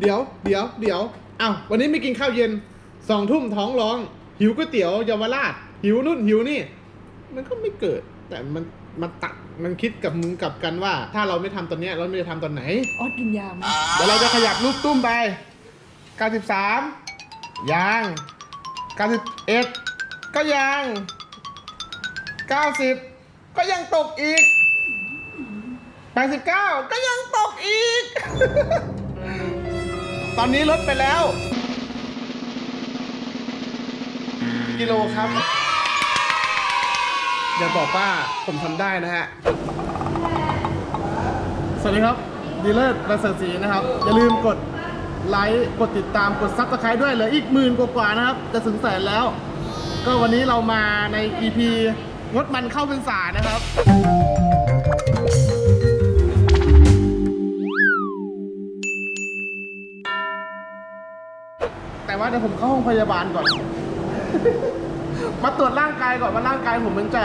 เดี๋ยวเดี๋ยวเดี๋ยวอ้าววันนี้ไม่กินข้าวเย็นสองทุ่มท้องร้อง หิวก๋วยเตี๋ยวเยาวราช หิวนู่นหิวนี่ มันก็ไม่เกิด แต่มันมันตัดมันคิดกับมึงกลับกันว่า ถ้าเราไม่ทำตอนเนี้ยเราไม่จะทำตอนไหน ออสกินยาไหมเดี๋ยวเราจะขยับลูกตุ้มไป 93 ยัง 91 ก็ยัง 90 ก็ยังตกอีก 89 ก็ยังตกอีก ตอนนี้ลดไปแล้ว กิโลครับ อย่าบอกว่าผมทำได้นะฮะ สวัสดีครับ ดีเลอร์ประเสริฐศรีนะครับ อย่าลืมกดไลค์กดติดตามกดซับสไครต์ด้วยเหลืออีกหมื่นกว่าๆนะครับ จะถึงแสนแล้ว ก็วันนี้เรามาใน EP งดมันเข้าเป็นสานะครับ ว่าเดี๋ยวผมเข้าห้องพยาบาลก่อน มาตรวจร่างกายก่อนว่าร่างกายผมมันจะ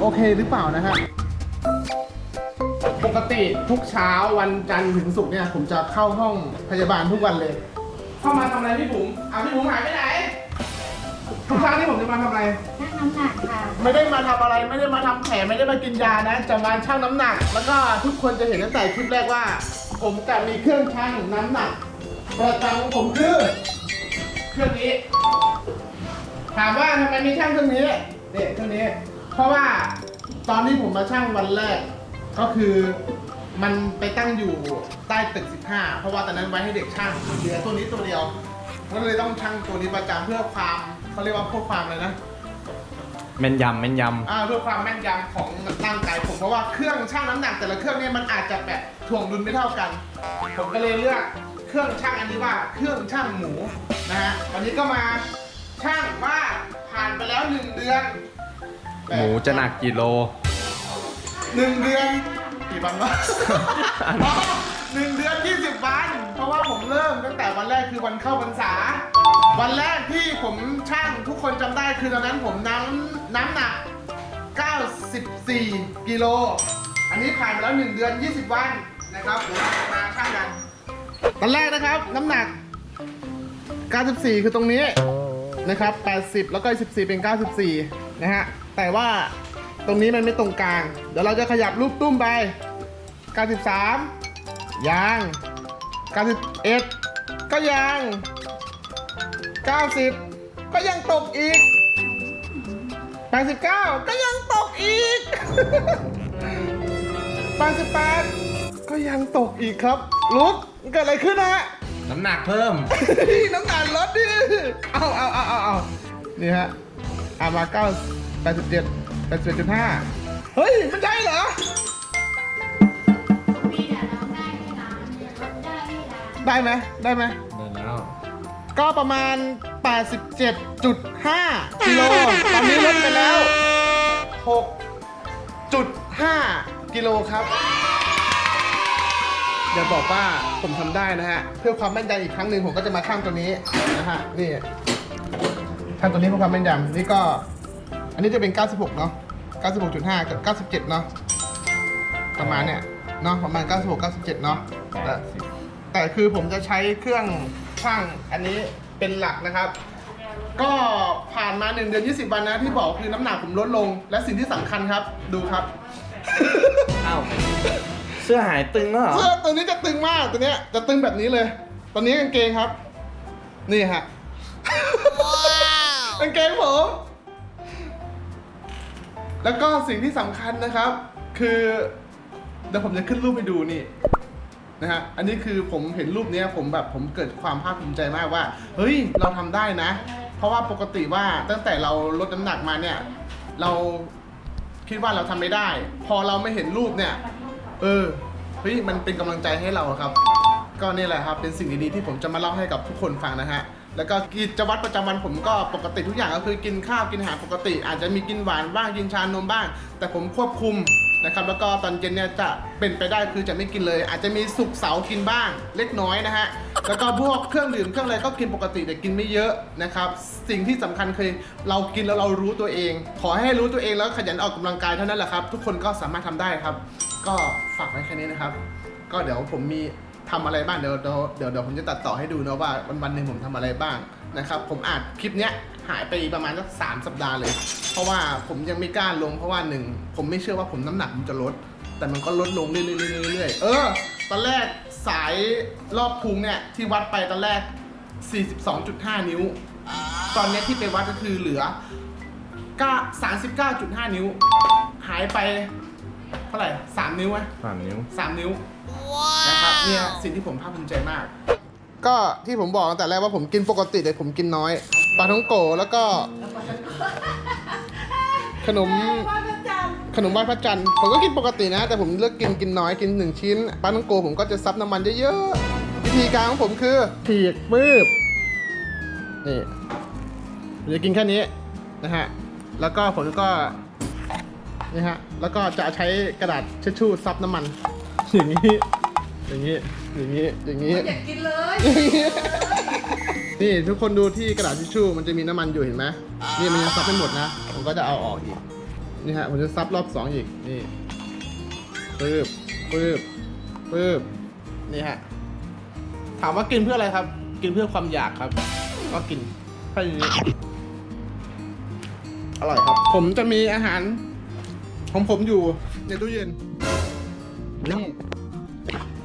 โอเคหรือเปล่านะฮะปกติทุกเช้าวันจันทร์ถึงศุกร์เนี่ย ผมจะเข้าห้องพยาบาลทุกวันเลย เข้ามาทำอะไรพี่บุ๋มอะพี่บุ๋มหายไปไหนทุกครั้งที่ผมจะมาทำอะไรชั่งน้ำหนักค่ะ ไม่ได้มาทำอะไรไม่ได้มาทำแผลไม่ได้มากินยานะ จะมาชั่งน้ำหนัก แล้วก็ทุกคนจะเห็นตั้งแต่คลิปแรกว่า ผมจะมีเครื่องชั่งน้ำหนัก ประจำของผมคือเครื่องนี้ ถามว่าทำไมมีช่างเครื่องนี้เนี่ยเครื่องนี้ เพราะว่าตอนที่ผมมาชั่งวันแรก ก็คือมันไปตั้งอยู่ใต้ตึก 15 เพราะว่าตอนนั้นไว้ให้เด็กช่างเหลือตัวนี้ตัวเดียว ก็เลยต้องชั่งตัวนี้ประจำเพื่อความเขาเรียกว่าเพื่อความอะไรนะ แม่นยำแม่นยอ่าเพื่อความแม่นยำของร่างกายผมเพราะว่าเครื่องชั่งน้ำหนักแต่ละเครื่องเนี่ยมันอาจจะแบบถ่วงดุลไม่เท่ากัน ผมก็เลยเลือก เครื่องชั่งอันนี้ว่าเครื่องชั่งหมูนะฮะวันนี้ก็มาชั่งว่าผ่านไปแล้วหนึ่งเดือนำหมูจะหนักกี่โลหนึ่งเดือนกี่วันวะอ๋อหนึ่งเดือนยี่สิบวัน เพราะว่าผมเริ่มตั้งแต่วันแรกคือวันเข้าพรรษา วันแรกที่ผมช่างทุกคนจำได้คือตอนนั้นผมน้ำน้ำหนัก 94 กิโล อันนี้ผ่านไปแล้ว 1 เดือน 20 วันนะครับเดี๋ยวเราจะมาช่างกันต อนแรกนะครับ น้ำหนัก 94 คือตรงนี้นะครับ 80 แล้วก็ 14 เป็น 94 นะฮะ แต่ว่าตรงนี้มันไม่ตรงกลาง เดี๋ยวเราจะขยับรูปตุ้มไป 93ยัง91 ก็ยัง90 ก็ยังตกอีก 89 ก็ยังตกอีก 88 ก็ยังตกอีกครับ ลุกเกิดอะไรขึ้นนะฮะ น้ำหนักเพิ่ม น้ำหนักลดดิ เอาเอาเอาเอาเอานี่ฮะอามาเก้าแปดสิบเจ็ดแปดสิบจุดห้าเฮ้ย มันใช่เหรอพี่เดี๋ยวน้องได้ไม่นานเดี๋ยวลดได้ไม่นาน ได้ไหมได้ไหมได้แล้ว ก็ประมาณ 87.5กิโล ตอนนี้ลดไปแล้ว 6.5 กิโลครับ อย่าบอกว่าผมทำได้นะฮะ เพื่อความแม่นยำอีกครั้งหนึ่งผมก็จะมาข้ามตัวนี้นะฮะ นี่ข้ามตัวนี้เพื่อความแม่นยำนี่ก็ อันนี้จะเป็น 96 เนาะ96.5 กับ 97 เนาะ ประมาณเนี่ย เนาะประมาณ 96 97 เนาะ แต่แต่คือผมจะใช้เครื่องช่างอันนี้เป็นหลักนะครับ ก็ผ่านมา 1 เดือน 20 วันนะที่บอกคือน้ำหนักผมลดลง และสิ่งที่สำคัญครับ ดูครับ อ้าว สื้อหายตึงแล้วเหรอเสื้อตัวนี้จะตึงมากตัวเนี้ยจะตึงแบบนี้เลย ตอนนี้กางเกงครับ นี่ฮะกางเกงผม แล้วก็สิ่งที่สำคัญนะครับ คือเดี๋ยวผมจะขึ้นรูปไปดูนี่นะฮะ อันนี้คือผมเห็นรูปเนี้ยผมแบบผมเกิดความภาคภูมิใจมากว่า เฮ้ย เราทำได้นะ เพราะว่าปกติว่าตั้งแต่เราลดน้ำหนักมาเนี่ย เราคิดว่าเราทำไม่ได้ พอเราไม่เห็นรูปเนี่ย เออ เฮ้ยมันเป็นกำลังใจให้เราครับ ก็นี่แหละครับเป็นสิ่งดีๆที่ผมจะมาเล่าให้กับทุกคนฟังนะฮะแล้วก็กิจวัตรประจำวันผมก็ปกติทุกอย่างก็คือกินข้าวกินอาหารปกติ อาจจะมีกินหวานบ้างกินชานมบ้าง แต่ผมควบคุมนะครับแล้วก็ตอนเย็นเนี่ยจะเป็นไปได้คือจะไม่กินเลย อาจจะมีสุกร์เสาร์กินบ้างเล็กน้อยนะฮะแล้วก็พวกเครื่องดื่มเครื่องอะไรก็กินปกติแต่กินไม่เยอะนะครับสิ่งที่สำคัญคือเรากินแล้วเรารู้ตัวเอง ขอให้รู้ตัวเองแล้วขยันออกกำลังกายเท่านั้นแหละครับ ทุกคนก็สามารถทำได้ครับ ก็ฝากไว้แค่นี้นะครับ ก็เดี๋ยวผมมีทำอะไรบ้างเดี๋ยวเดี๋ยวเดี๋ยวเดี๋ยวผมจะตัดต่อให้ดูนะว่าวันวันหนึ่งผมทำอะไรบ้างนะครับ ผมอาจคลิปเนี้ยหายไปประมาณสักสามสัปดาห์เลย เพราะว่าผมยังไม่กล้าลงเพราะว่าหนึ่งผมไม่เชื่อว่าผมน้ำหนักมันจะลด แต่มันก็ลดลงเรื่อยๆเรื่อยๆเออ ตอนแรกสายรอบพุงเนี่ยที่วัดไปตอนแรก 42.5 นิ้ว ตอนเนี้ยที่ไปวัดก็คือเหลือ9 39.5 นิ้ว หายไป เท่าไหร่3นิ้วไหมสามนิ้วสามนิ้วนะครับเนี่ยสิ่งที่ผมภาคภูมิใจมาก ก็ที่ผมบอกตั้งแต่แรกว่าผมกินปกติแต่ผมกินน้อยปลาท่องโกแล้วก็ ขนมขนมไหว้พระจันทร์ผมก็กินปกตินะ แต่ผมเลือกกินกินน้อยกินหนึ่งชิ้นปลาท่องโกผมก็จะซับน้ำมันเยอะๆวิธีการของผมคือฉีกปื๊บนี่ผมจะกินแค่นี้นะฮะแล้วก็ผมก็ นี่ฮะ แล้วก็จะใช้กระดาษเช็ดชู่ซับน้ำมัน อย่างนี้ อย่างนี้ อย่างนี้ อย่างนี้ อยากกินเลยนี่ทุกคนดูที่กระดาษทิชชู่มันจะมีน้ำมันอยู่เห็นไหมนี่มันยังซับไม่หมดนะ ผมก็จะเอาออกอีก นี่ฮะ ผมจะซับรอบสองอีก นี่ปึ๊บปึ๊บปึ๊บนี่ฮะ ถามว่ากินเพื่ออะไรครับ กินเพื่อความอยากครับ ก็กินแค่นี้อร่อยครับ ผมจะมีอาหาร ของผมอยู่ในตู้เย็น นี่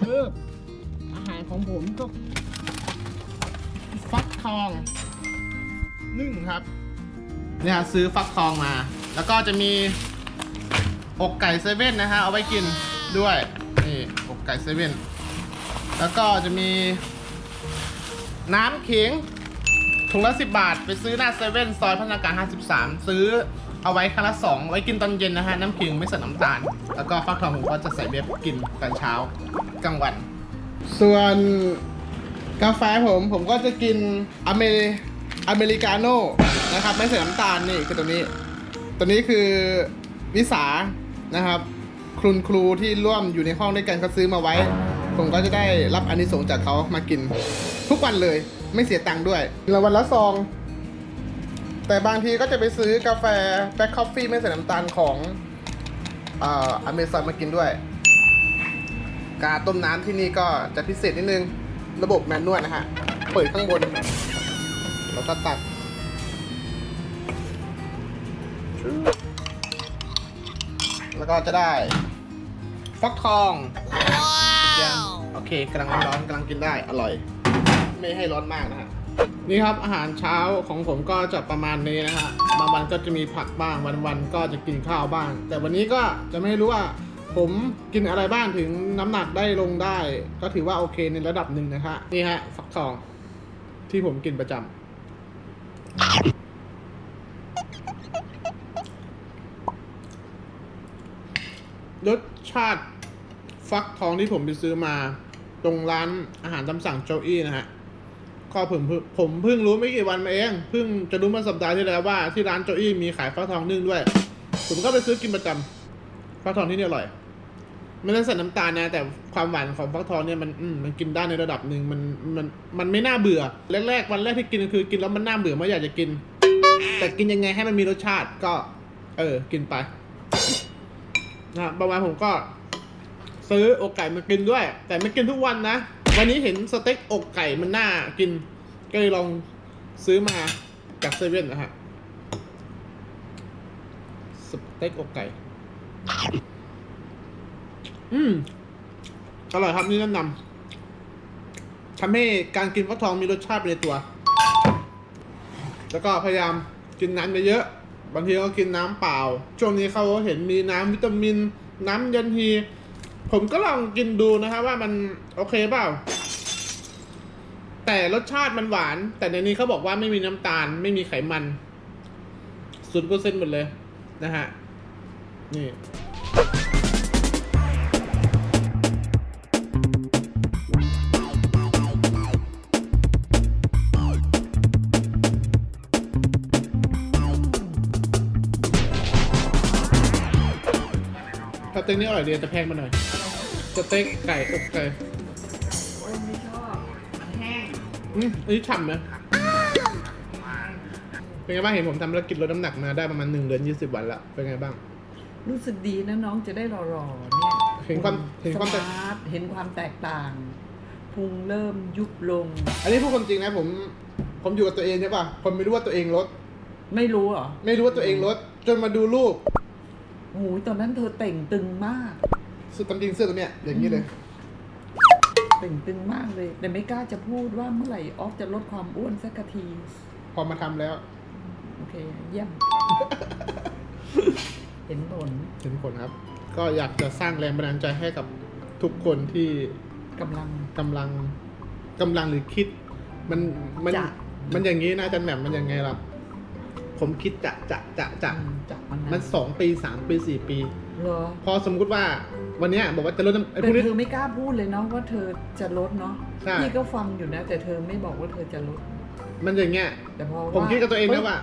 คืออาหารของผมก็ ฟักทองนึ่งครับ เนี่ยซื้อฟักทองมา แล้วก็จะมีอกไก่เซเว่นนะฮะเอาไว้กินด้วย นี่อกไก่เซเว่นแล้วก็จะมี น้ำเข็งถุงละสิบบาท ไปซื้อหน้าเซเว่นซอยพัฒนาการ 53 ซื้อ เอาไว้ครั้งละสองไว้กินตอนเย็นนะฮะ น้ำข็งไม่ใส่น้ำตาล แล้วก็ฟักทองผมก็จะใส่เวฟกินตอนเช้ากลางวัน ส่วนกาแฟผมผมก็จะกินอเมริอเมริกาโน่นะครับ ไม่ใส่น้ำตาลนี่คือตัวนี้ ตัวนี้คือวิสานะครับคุณครูที่ร่วมอยู่ในห้องด้วยกันเขาซื้อมาไว้ ผมก็จะได้รับอานิสงส์จากเขามากินทุกวันเลย ไม่เสียตังค์ด้วยละวันละซอง แต่บางทีก็จะไปซื้อกาแฟแบล็คคอฟฟี่ไม่ใส่น้ำตาลของเอ่ออเมซอนมากินด้วย การต้มน้ำที่นี่ก็จะพิเศษนิดนึง ระบบแมนนวลนะฮะ เปิดข้างบน แล้วก็ตัดแล้วก็จะได้ฟักทองยังโอเคกำลังร้อนๆกำลังกินได้อร่อย ไม่ให้ร้อนมากนะฮะ นี่ครับอาหารเช้าของผมก็จะประมาณนี้นะฮะบางวันก็จะมีผักบ้างวันวันๆก็จะกินข้าวบ้าง แต่วันนี้ก็จะไม่รู้ว่าผมกินอะไรบ้างถึงน้ำหนักได้ลงได้ ก็ถือว่าโอเคในระดับหนึ่งนะฮะนี่ฮะฟักทองที่ผมกินประจำรสชาติฟักทองที่ผมไปซื้อมา ตรงร้านอาหารตามสั่งโจอี้นะฮะ ก็ผมเพิ่งผมเพิ่งรู้ไม่กี่วันมาเองเพิ่งจะรู้เมื่อสัปดาห์ที่แล้วว่าที่ร้านโจอี้มีขายฟักทองนึ่งด้วย ผมก็ไปซื้อกินประจำฟักทองที่นี่อร่อยไม่ได้ใส่น้ำตาลนะ แต่ความหวานของฟักทองเนี่ยมันมมันกินได้ในระดับหนึ่งมันมันมันไม่น่าเบื่อแรกๆวันแรกที่กินคือกินแล้วมันน่าเบื่อไม่อยากจะกิน แต่กินยังไงให้มันมีรสชาติก็ เออ กินไปนะประมาณผมก็ ซื้ออกไก่มากินด้วย แต่ไม่กินทุกวันนะ วันนี้เห็นสเต็กอกไก่มันน่ากิน ก็เลยลองซื้อมาจากเซเว่นนะฮะ สเต็กอกไก่ อืม อร่อยครับนี่แนะนำทำให้การกินฟักทองมีรสชาติไปในตัว แล้วก็พยายามกินน้ำเยอะๆบางทีก็กินน้ำเปล่า ช่วงนี้เขาเห็นมีน้ำวิตามิน น้ำยันฮี ผมก็ลองกินดูนะครับว่ามันโอเคเปล่า แต่รสชาติมันหวาน แต่ในนี้เขาบอกว่าไม่มีน้ำตาล ไม่มีไขมันศูนย์เปอร์เซ็นต์หมดเลยนะฮะ นี่สเต็กนี่อร่อยดีแต่แพงมาหน่อย สเต็กไก่อกไก่โอ้ยไม่ชอบมันแห้งอืมอันนี้ฉ่ำไหมเป็นไงบ้างเห็นผมทำแล้วกินลดน้ำหนักมาได้ประมาณหนึ่งเดือนยี่สิบวันละเป็นไงบ้าง รู้สึกดีนะน้องจะได้หล่อๆเนี่ยเห็นความเห็นความแตกสมาร์ทเห็นความแตกต่างพุงเริ่มยุบลง อันนี้พูดความจริงนะผม ผมอยู่กับตัวเองใช่ป่ะผมไม่รู้ว่าตัวเองลดไม่รู้เหรอ ไม่รู้ว่าตัวเองลดจนมาดูรูปโอ้ยตอนนั้นเธอเต่งตึงมาก สุดตามจริงเสื้อตัวเนี้ยอย่างนี้เลยเต่งตึงมากเลย แต่ไม่กล้าจะพูดว่าเมื่อไหร่ออฟจะลดความอ้วนสักที พอมาทำแล้ว โอเค เยี่ยม เห็นผลเห็นผลครับ ก็อยากจะสร้างแรงบันดาลใจให้กับทุกคนที่กำลัง กำลังกำลังหรือคิด มันมันจะ มันอย่างนี้นะอาจันแหม่มมันยังไงล่ะ ผมคิดจะจะจะจะจากมันมันสองปีสามปีสี่ปี เหรอพอสมมุติว่าวันเนี้ยบอกว่าจะลดน้ำไอ้พแต่วกนี้ เธอไม่กล้าพูดเลยเนาะว่าเธอจะลดเนาะใช่ พี่ก็ฟังอยู่นะ แต่เธอไม่บอกว่าเธอจะลด มันอย่างเงี้ย แต่พอผมคิดกับตัวเองนะว่า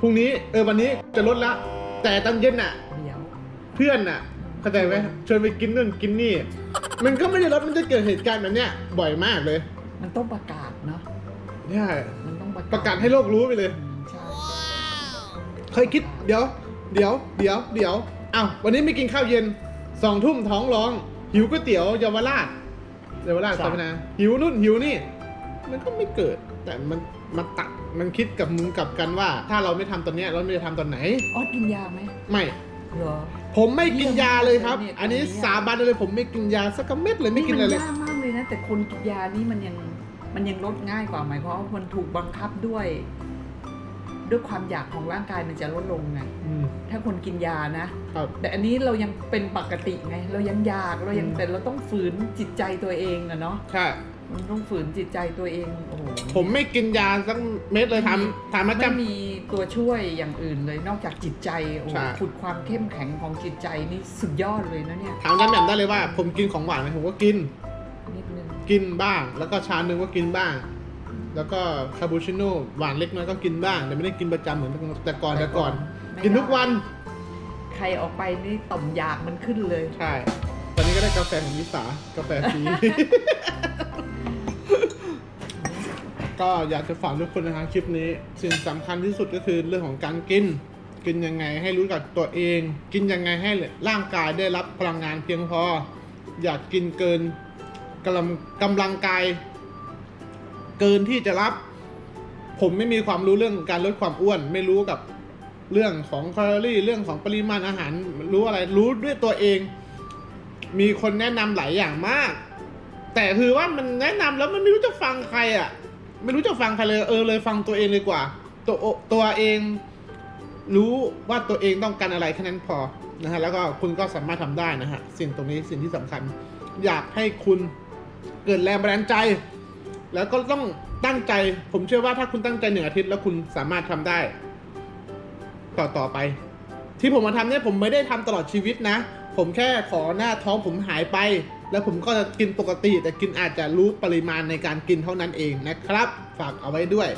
พรุ่งนี้เออวันนี้จะลดละแต่ตอนเย็นน่ะ เดี๋ยว เพื่อนน่ะเข้าใจไหมชวนไปกินนู่นกินนี่ มันก็ไม่ได้ลดมันจะเกิดเหตุการณ์แบบเนี้ยบ่อยมากเลยมันต้องประกาศเนาะ เนี่ยมันต้องประกาศประกาศให้โลกรู้ไปเลย อืมใช่ เคยคิดเดี๋ยว เดี๋ยว เดี๋ยว เดี๋ยวอ้าววันนี้ไม่กินข้าวเย็นสองทุ่มท้องร้อง หิวก๋วยเตี๋ยวเยาวราชเยาวราชใช่สาพนาหิวนู่นหิวนี่ มันก็ไม่เกิด แต่มันมันตักมันคิดกับมึงกลับกันว่า ถ้าเราไม่ทำตอนเนี้ยเราไม่จะทำตอนไหนออสกินยาไหมไม่เหรอ ผมไม่กินยาเลยครับเนี่ยอันนี้ตรงนี้สาบานเลยผมไม่กินยาสักเม็ดเลยไม่กินอะไรมัเลยยากมากเลยนะแต่คนกินยานี่มันยังมันยังลดง่ายกว่าไหมเพราะว่ามันถูกบังคับด้วย ด้วยความอยากของร่างกายมันจะลดลงไงอืมถ้าคนกินยานะครับแต่อันนี้เรายังเป็นปกติไง เรายังอยากเรายังอืมแต่เราต้องฝืนจิตใจตัวเองอะเนาะใช่มันต้องฝืนจิตใจตัวเองโอ้โหผมไม่กินยาสักเม็ดเลยทำถามอาจารไม่ย์มีตัวช่วยอย่างอื่นเลยนอกจากจิตใจโอ้โหใช่ขุดความเข้มแข็งของจิตใจนี่สุดยอดเลยนะเนี่ยถามอาจารย์แหม่มได้เลยว่า ผมกินของหวานไหมผมก็กินนิดนึงกินบ้าง แล้วก็ชาหนึ่งก็กินบ้าง แล้วก็คาปูชิโน่หวานเล็กน้อยก็กินบ้าง แต่ไม่ได้กินประจำเหมือนแต่ก่อนแต่ก่อนกินทุกวัน ใครออกไปนี่ต่อมอยากมันขึ้นเลย ใช่ ตอนนี้ก็ได้กาแฟของมิสากาแฟฟรี ก็อยากจะฝากทุกคนนะครับคลิปนี้ สิ่งสำคัญที่สุดก็คือเรื่องของการกิน กินยังไงให้รู้จักตัวเอง กินยังไงให้ร่างกายได้รับพลังงานเพียงพอ อยากกินเกินกำลังกำลังกาย เกินที่จะรับ ผมไม่มีความรู้เรื่องการลดความอ้วน ไม่รู้กับเรื่องของแคลอรี่เรื่องของปริมาณอาหาร รู้อะไรรู้ด้วยตัวเอง มีคนแนะนำหลายอย่างมาก แต่คือว่ามันแนะนำแล้วมันไม่รู้จะฟังใครอะ ไม่รู้จะฟังใครเลยเออเลยฟังตัวเองเลยกว่า ตัวตัวเอง รู้ว่าตัวเองต้องการอะไรแค่นั้นพอนะฮะแล้วก็คุณก็สามารถทำได้นะฮะสิ่งตรงนี้สิ่งที่สำคัญ อยากให้คุณเกิดแรงบันดาลใจ แล้วก็ต้องตั้งใจ ผมเชื่อว่าถ้าคุณตั้งใจหนึ่งอาทิตย์แล้วคุณสามารถทำได้ ต่อต่อไป ที่ผมมาทำเนี่ยผมไม่ได้ทำตลอดชีวิตนะ ผมแค่ขอหน้าท้องผมหายไป แล้วผมก็จะกินปกติ แต่กินอาจจะรู้ปริมาณในการกินเท่านั้นเองนะครับ ฝากเอาไว้ด้วย